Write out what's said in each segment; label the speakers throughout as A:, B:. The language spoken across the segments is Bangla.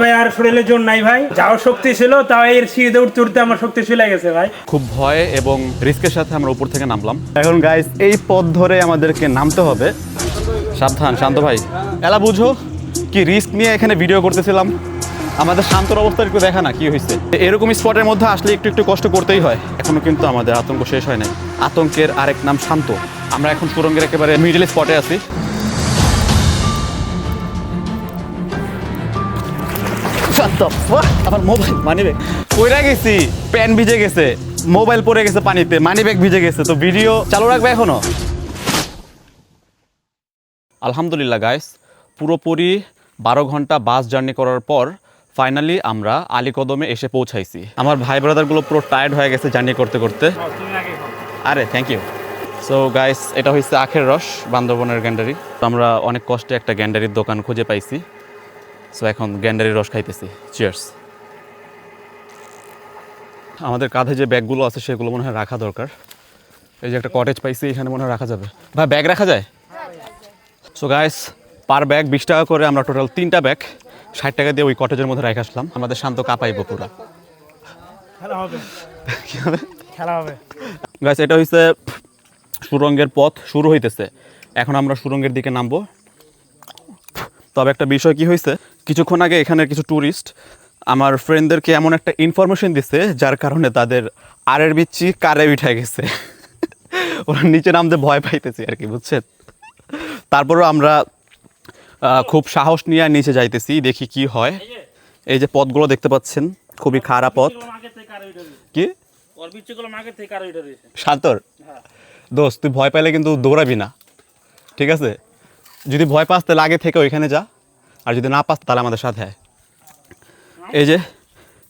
A: ভাই আর শরীরে জোর নাই ভাই। যাও শক্তি ছিল তাও এর সিঁড়িতে উঠতে উঠতে আমার শক্তি চলে গেছে ভাই।
B: খুব ভয় এবং রিস্কের সাথে আমরা উপর থেকে নামলাম। এখন গাইস এই পথ ধরে আমাদেরকে নামতে হবে। সাবধান শান্ত ভাই। এলা বুঝো কি রিস্ক নিয়ে এখানে ভিডিও করতেছিলাম। আমাদের শান্তর অবস্থা একটু দেখা না কি হয়েছে এরকম স্পটের মধ্যে আসলে একটু একটু কষ্ট করতেই হয়। এখনও কিন্তু আমাদের আতঙ্ক শেষ হয় নাই। আতঙ্কের আরেক নাম শান্ত। আমরা এখন সুরঙ্গের একেবারে মিডল স্পটে আছি। আমার মোবাইল মানি ব্যাগ কইরা গেছি, প্যান ভিজে গেছে মোবাইল গেছে পানিতে মানি ব্যাগ ভিজে গেছে, তো ভিডিও চালু রাখবে এখনও? আলহামদুলিল্লাহ গাইস পুরোপুরি বারো ঘণ্টা বাস জার্নি করার পর ফাইনালি আমরা আলীকদমে এসে পৌঁছাইছি। আমার ভাই ব্রাদারগুলো পুরো টায়ার্ড হয়ে গেছে জার্নি করতে করতে। আরে থ্যাংক ইউ সো গাইস এটা হচ্ছে আখের রস, বান্দরবনের গ্যান্ডারি। তো আমরা অনেক কষ্টে একটা গ্যান্ডারির দোকান খুঁজে পাইছি। সো এখন গ্যান্ডারির রস খাইতেছি। চিয়ার্স আমাদের কাঁধে যে ব্যাগগুলো আছে সেগুলো মনে হয় রাখা দরকার। এই যে একটা কটেজ পাইছি এখানে মনে হয় রাখা যাবে। ভাই ব্যাগ রাখা যায়? সো গাইস পার ব্যাগ বিশ টাকা করে আমরা টোটাল তিনটা ব্যাগ ষাট টাকা দিয়ে ওই কটেজের মধ্যে রেখে আসলাম। আমাদের শান্ত কাঁপাইবো পুরা।
A: খেলা হবে। খেলা হবে।
B: গাইস এটা হচ্ছে সুরঙ্গের পথ শুরু হইতেছে। এখন আমরা সুরঙ্গের দিকে নামবো। তবে একটা বিষয় কি হয়েছে? কিছুক্ষণ আগে এখানে কিছু ট্যুরিস্ট আমার ফ্রেন্ডদেরকে এমন একটা ইনফরমেশন দিচ্ছে যার কারণে তাদের আরের বিচ্ছি কারে উঠে গেছে। ওরা নিচে নামতে ভয় পাইতেছে আর কি বুঝছেন? তারপরও আমরা খুব সাহস নিয়ে নিচে যাইতেছি দেখি কি হয়। এই যে পথগুলো দেখতে পাচ্ছেন খুবই খারাপ পথ। কি? শান্তর? দোস্ত তুই ভয় পাইলে কিন্তু দৌড়াবি না। ঠিক আছে? যদি ভয় পাস, তাহলে আগে থেকে ওইখানে যা। আর যদি না পাস, তাহলে আমাদের সাথে এই যে,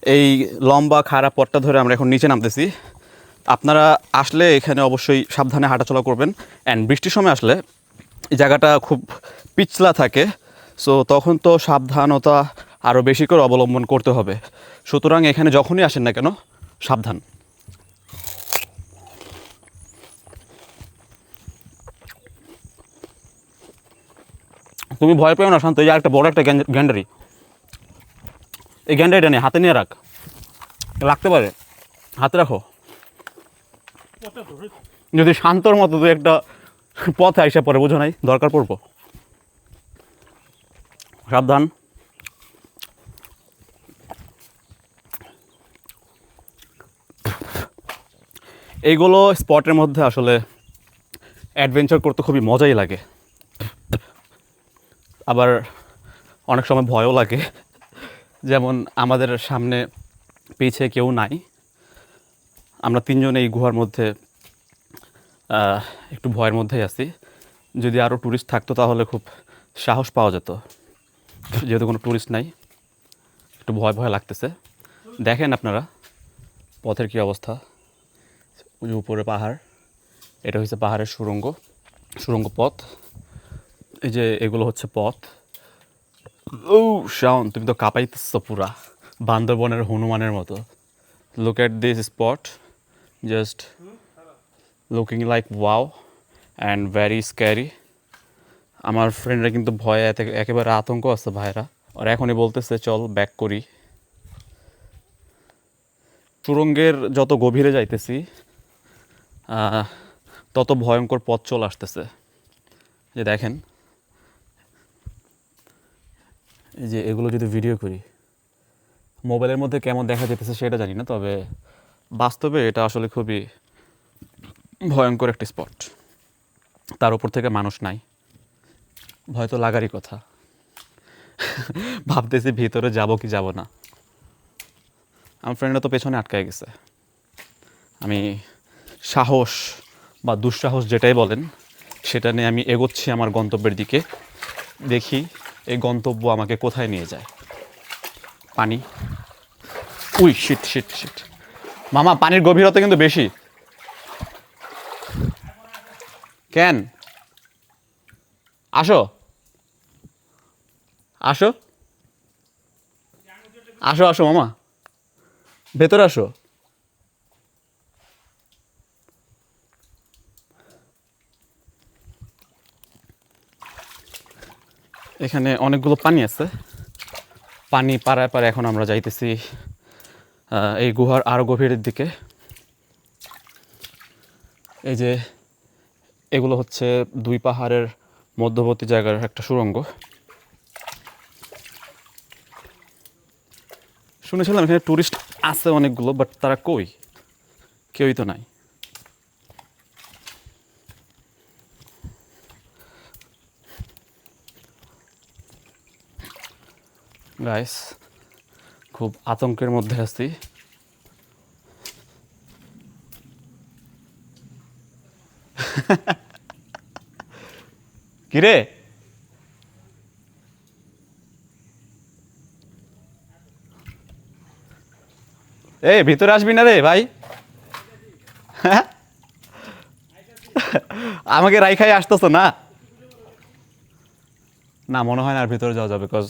B: এই লম্বা খারাপ পথটা ধরে আমরা এখন নিচে নামতেছি। আপনারা আসলে এখানে অবশ্যই সাবধানে হাঁটাচলা করবেন। অ্যান্ড বৃষ্টির সময় আসলে এই জায়গাটা খুব পিছলা থাকে। সো তখন তো সাবধানতা আরও বেশি করে অবলম্বন করতে হবে। সুতরাং এখানে যখনই আসেন না কেন, সাবধান। তুমি ভয় পেও না শান্ত, এই একটা বড় একটা গ্যান্ডারি। এই গ্যান্ডারিটা নিয়ে হাতে নিয়ে রাখ। রাখতে পারে। হাতে রাখো। যদি শান্তর মতো তুই একটা পথে আইসা পরে বুঝো নাই? দরকার পড়ব। সাবধান। এইগুলো স্পটের মধ্যে আসলে অ্যাডভেঞ্চার করতে খুবই মজাই লাগে। আবার অনেক সময় ভয়ও লাগে। যেমন আমাদের সামনে পিছে কেউ নাই। আমরা তিনজন এই গুহার মধ্যে একটু ভয়ের মধ্যেই আছি। যদি আরও ট্যুরিস্ট থাকতো তাহলে খুব সাহস পাওয়া যেত। যেহেতু কোনো ট্যুরিস্ট নাই, একটু ভয় ভয় লাগতেছে। দেখেন আপনারা, পথের কী অবস্থা। উপরে পাহাড়, এটা হচ্ছে পাহাড়ের সুরঙ্গ সুরঙ্গ পথ। এই যে এগুলো হচ্ছে পথ। ও, শাওন, তুমি তো কাঁপাইতেছ পুরা। বান্দরবনের হনুমানের মতো। Look at this spot just looking like wow and very scary আমার ফ্রেন্ডরা কিন্তু ভয়ে একেবারে আতঙ্ক আছে ভাইরা। আর এখনই বলতেছে, চল ব্যাক করি। সুরঙ্গের যত গভীরে যাইতেছি তত ভয়ঙ্কর পথ চলে আসতেছে। যে দেখেন এই যে এগুলো যদি ভিডিও করি মোবাইলের মধ্যে কেমন দেখা যেতেছে সেটা জানি না, তবে বাস্তবে এটা আসলে খুবই ভয়ঙ্কর একটি স্পট তার উপর থেকে মানুষ নাই। ভয় তো লাগারই কথা। ভাবতেছি ভিতরে যাব কি যাব না। আমার ফ্রেন্ডরা তো পেছনে আটকায় গেছে। আমি সাহস বা দুঃসাহস যেটাই বলেন, সেটা নিয়ে আমি এগোচ্ছি আমার গন্তব্যের দিকে। দেখি এই গন্তব্য আমাকে কোথায় নিয়ে যায়? পানি? উই শিট শিট শিট মামা, পানির গভীরতা কিন্তু বেশি। কেন? আসো। আসো। আসো আসো, মামা। ভেতরে আসো। এখানে অনেকগুলো পানি আছে। পানি পাড়ায় পাড়ে এখন আমরা যাইতেছি এই গুহার আরও গভীরের দিকে। এই যে এগুলো হচ্ছে দুই পাহাড়ের মধ্যবর্তী জায়গার একটা সুড়ঙ্গ। শুনেছিলাম এখানে টুরিস্ট আছে অনেকগুলো, বাট তারা কই? কেউই তো নাই। গাইস খুব আতঙ্কের মধ্যে আছি। কিরে? এ ভিতরে আসবি না রে ভাই? আমাকে রাইখাই আসতেছ না? না, মনে হয় না আর ভিতরে যাওয়া যাবে বিকজ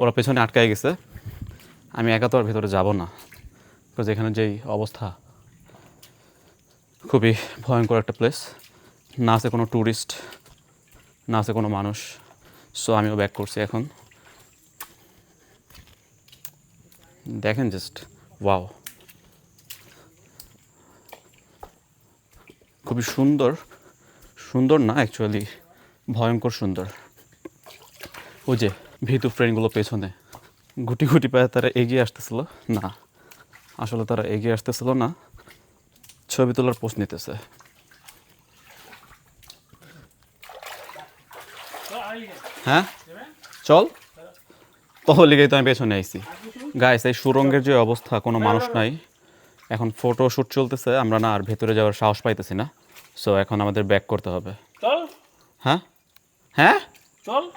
B: ওরা পেছনে আটকায় গেছে। আমি একা তো আর ভিতরে যাব না। বিকজ এখানে যেই অবস্থা, খুবই ভয়ঙ্কর একটা প্লেস না আছে কোনো ট্যুরিস্ট না আছে কোনো মানুষ। সো আমিও ব্যাক করছি এখন। দেখেন জাস্ট ওয়াও খুবই সুন্দর সুন্দর না অ্যাকচুয়ালি ভয়ঙ্কর সুন্দর। ও যে ভীতু ফ্রেন্ডগুলো পেছনে। গুটি গুটি পায়ে তারা এগিয়ে আসতেছিল। না আসলে তারা এগিয়ে আসতেছিল না। ছবি তোলার পোস্ট নিতেছে। হ্যাঁ? চল। তখন লিগেই তো আমি পেছনে আইছি। গাইস এই সুরঙ্গের যে অবস্থা কোনো মানুষ নাই। এখন ফটো শ্যুট চলতেছে। আমরা না আর ভেতরে যাওয়ার সাহস পাইতেছি না। সো এখন আমাদের ব্যাক করতে হবে।
A: চল।
B: হ্যাঁ? হ্যাঁ?
A: চল।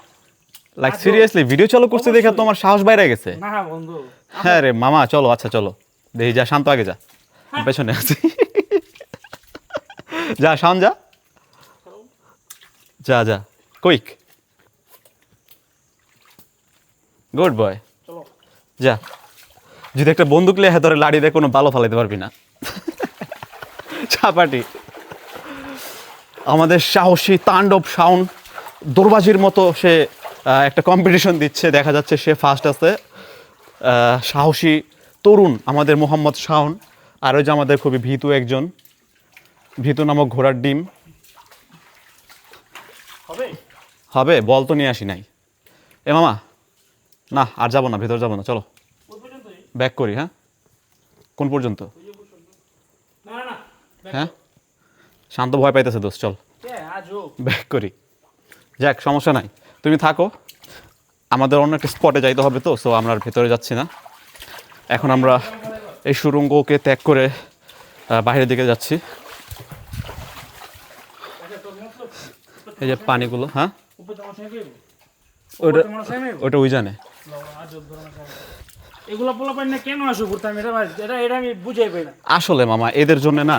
B: লাইক সিরিয়াসলি ভিডিও চালু করতে দেখে তোমার সাহস বাইরে গেছে।
A: না বন্ধু।
B: হ্যাঁ রে মামা চলো আচ্ছা চলো। দেখি যা শান্ত আগে যা। পেছনে আছি। যা শান যা। যা যা কুইক গুড বয়
A: চলো।
B: যা। যদি একটা বন্দুক লিয়ে হাতরে লাড়ি দিয়ে কোনো ভালো ফালাইতে পারবি না। চাপাটি। আমাদের সাহসী তাণ্ডব সাউন্ড দৌড়বাজির মতো সে একটা কম্পিটিশন দিচ্ছে দেখা যাচ্ছে সে ফার্স্ট আছে। সাহসী তরুণ আমাদের মোহাম্মদ শাওন আর ওই যে আমাদের খুবই ভীতু একজন। ভীতু নামক ঘোড়ার ডিম।
A: হবে?
B: হবে বল তো নিয়ে আসি নাই। এ মামা না আর যাব না ভেতর যাব না চলো। ব্যাক করি হ্যাঁ? কোন পর্যন্ত? হ্যাঁ? শান্ত ভয় পাইতেছে দোস্ত চল। ব্যাক করি। যাক সমস্যা নাই। তুমি থাকো। আমাদের অন্য একটা স্পটে যাইতে হবে তো সো আমরা ভেতরে যাচ্ছি না। এখন আমরা এই সুরঙ্গকে ত্যাগ করে বাইরের দিকে যাচ্ছি। এই যে পানিগুলো হ্যাঁ? ওইটা ওইটা ওই জানে। আসলে মামা এদের জন্য না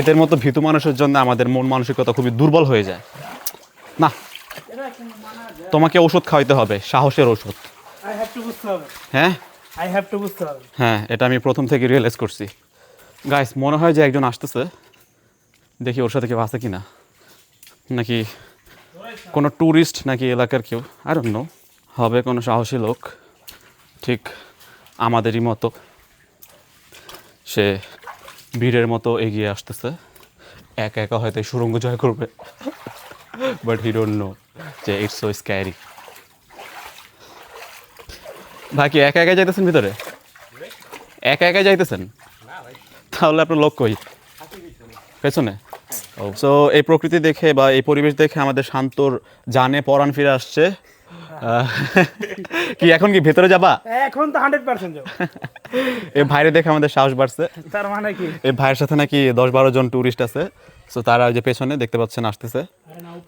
B: এদের মতো ভীতু মানুষের জন্য আমাদের মন মানসিকতা খুবই দুর্বল হয়ে যায়। না তোমাকে ওষুধ খাওয়াইতে হবে সাহসের ওষুধ। হ্যাঁ? হ্যাঁ এটা আমি প্রথম থেকে রিয়েলাইজ করছি। গাইস মনে হয় যে একজন আসতেছে। দেখি ওর সাথে কেউ আছে কি না নাকি কোনো ট্যুরিস্ট নাকি এলাকার কেউ? আর অন্য হবে কোনো সাহসী লোক। ঠিক আমাদেরই মতো। সে বীরের মতো এগিয়ে আসতেছে। একা একা হয়তো সুরঙ্গ জয় করবে। বাট হি ডোন্ট নো যে ইটস সো স্ক্যারি ভাই কি একা একা যাইতেছেন ভিতরে? একা একা যাইতেছেন? তাহলে আপনার লোক কই? পেছনে? ও সো এই প্রকৃতি দেখে বা এই পরিবেশ দেখে আমাদের শান্তর জানে পরাণ ফিরে আসছে। আহ, কি এখন কি ভেতরে যাবা?
A: এখন তো হান্ড্রেড পার্সেন্ট যাব।
B: এই ভাইরে দেখে আমাদের সাহস বাড়ছে।
A: তার মানে কি?
B: এই ভাইয়ের সাথে নাকি দশ বারো জন টুরিস্ট আছে। সো তারা ওই যে পেছনে দেখতে পাচ্ছেন আসতেছে।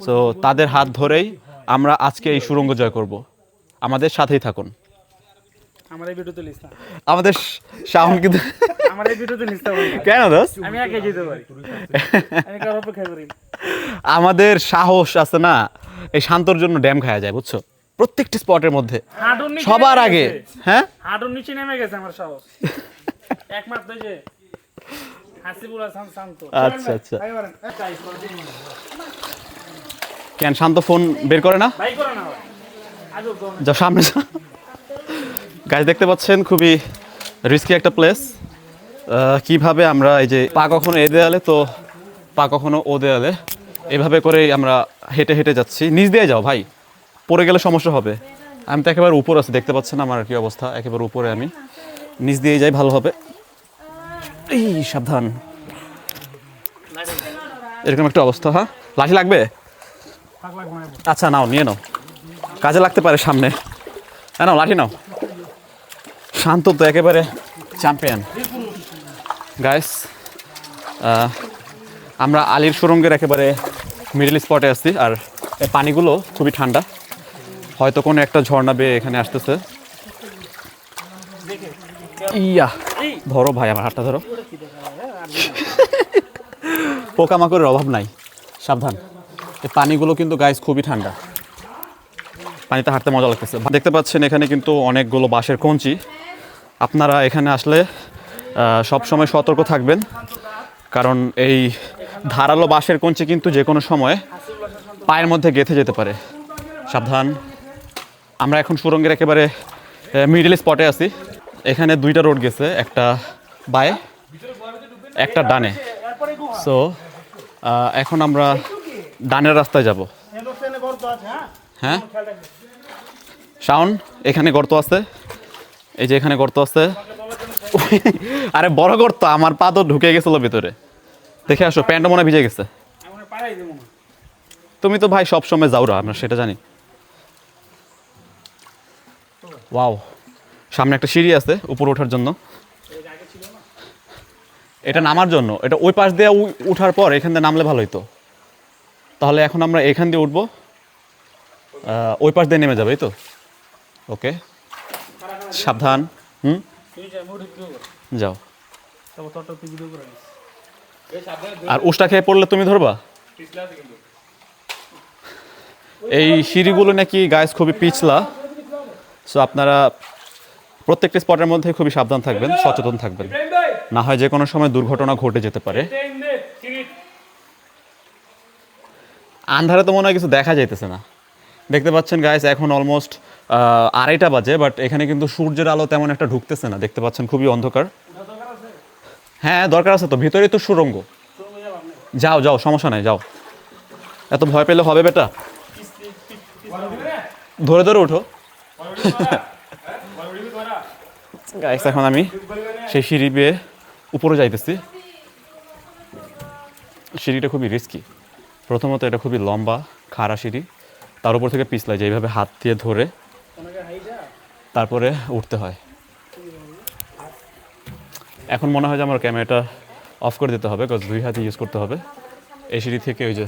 B: সো তাদের হাত ধরেই আমরা আজকে এই সুরঙ্গ জয় করব। আমাদের সাথেই থাকুন।
A: এই ভিডিওতে
B: আমাদের শাহন কিন্তু
A: এই ভিডিওতে
B: কেন দোস্ত?
A: আমি একাই যেতে পারি। আমি কারও অপেক্ষা করি
B: আমাদের সাহস আছে না এই শান্তর জন্য ড্যাম খাওয়া যায় বুঝছ? প্রত্যেকটি স্পটের মধ্যে। সবার আগে। হ্যাঁ?
A: হাঁটুর নিচে নেমে গেছে আমার সাহস। একমাত্র যে
B: আচ্ছা, আচ্ছা।
A: ভাই
B: কেন শান্ত ফোন বের করে না?
A: করে।
B: যা সামনে। যা গাছ দেখতে পাচ্ছেন খুবই রিস্কি একটা প্লেস কীভাবে আমরা এই যে পা কখনো এ দেয়ালে তো পা কখনো ও দেয়ালে এভাবে করেই আমরা হেঁটে হেঁটে যাচ্ছি। নিচ দিয়ে যাও ভাই পড়ে গেলে সমস্যা হবে। আমি তো একেবারে উপর আছি দেখতে পাচ্ছেন আমার কি অবস্থা একেবারে উপরে আমি। নিচ দিয়ে যাই ভালো হবে। এই, সাবধান। এরকম একটা অবস্থা হ্যাঁ? লাঠি লাগবে? আচ্ছা নাও, নিয়ে নাও। কাজে লাগতে পারে সামনে। হ্যাঁ নাও, লাঠি নাও। শান্ত তো একেবারে চ্যাম্পিয়ন গাইস আমরা আলির সুরঙ্গের একেবারে মিডল স্পটে আসছি আর এই পানিগুলো খুবই ঠান্ডা। হয়তো কোনো একটা ঝর্ণা বেয়ে এখানে আসতেছে। ইয়া ধরো ভাই আমার হাতটা ধরো। পোকামাকড়ের অভাব নাই সাবধান। এই পানিগুলো কিন্তু গাইস খুবই ঠান্ডা। পানিতে হাঁটতে মজা লাগতেছে। দেখতে পাচ্ছেন এখানে কিন্তু অনেকগুলো বাঁশের কঞ্চি। আপনারা এখানে আসলে সব সময় সতর্ক থাকবেন। কারণ এই ধারালো বাঁশের কঞ্চি কিন্তু যে কোনো সময় পায়ের মধ্যে গেঁথে যেতে পারে। সাবধান। আমরা এখন সুরঙ্গের একেবারে মিডল স্পটে আছি। এখানে দুইটা রোড গেছে, একটা বায়ে, একটা ডানে। সো এখন আমরা ডানের রাস্তায় যাব।
A: হ্যাঁ?
B: শাওন, এখানে গর্ত আছে। এই যে এখানে গর্ত আছে। আরে, বড় গর্ত, আমার পা তো ঢুকে গেছিল ভিতরে। দেখে আসো প্যান্টও মনে ভিজে গেছে। তুমি তো ভাই সব সময় যাও আমরা সেটা জানি। ওয়াও সামনে একটা সিঁড়ি আছে উপরে ওঠার জন্য। এটা নামার জন্য। এটা ওই পাশ দিয়ে উঠার পর এখান দিয়ে নামলে ভালো হতো তাহলে এখন আমরা এখান দিয়ে উঠবো। ওই পাশ দিয়ে নেমে যাবে, এই তো? ওকে। সাবধান। হুম? যাও। আর উষ্টা খেয়ে পড়লে তুমি ধরবা? এই সিঁড়িগুলো নাকি গাছ খুবই পিছলা। সো আপনারা প্রত্যেকটি স্পটের মধ্যে খুবই সাবধান থাকবেন সচেতন থাকবেন। না হয় যে কোনো সময় দুর্ঘটনা ঘটে যেতে পারে। আন্ধারে তো মনে হয় কিছু দেখা যাইতেছে না। দেখতে পাচ্ছেন গাইস এখন অলমোস্ট আড়াইটা বাজে বাট এখানে কিন্তু সূর্যের আলো তেমন একটা ঢুকতেছে না। দেখতে পাচ্ছেন খুবই অন্ধকার। হ্যাঁ দরকার আছে তো। ভিতরেই তো সুরঙ্গ। যাও যাও সমস্যা নাই যাও। এত ভয় পেলে হবে বেটা? ধরে ধরে উঠো গাইস এখন আমি সেই সিঁড়ি বেয়ে উপরে যাইতেছি। সিঁড়িটা খুবই রিস্কি প্রথমত এটা খুবই লম্বা, খাড়া সিঁড়ি। তার উপর থেকে পিছলায় এইভাবে হাত দিয়ে ধরে তারপরে উঠতে হয়। এখন মনে হয় যে আমার ক্যামেরাটা অফ করে দিতে হবে বিকজ দুই হাতে ইউজ করতে হবে। এই সিঁড়ি থেকে ওই যে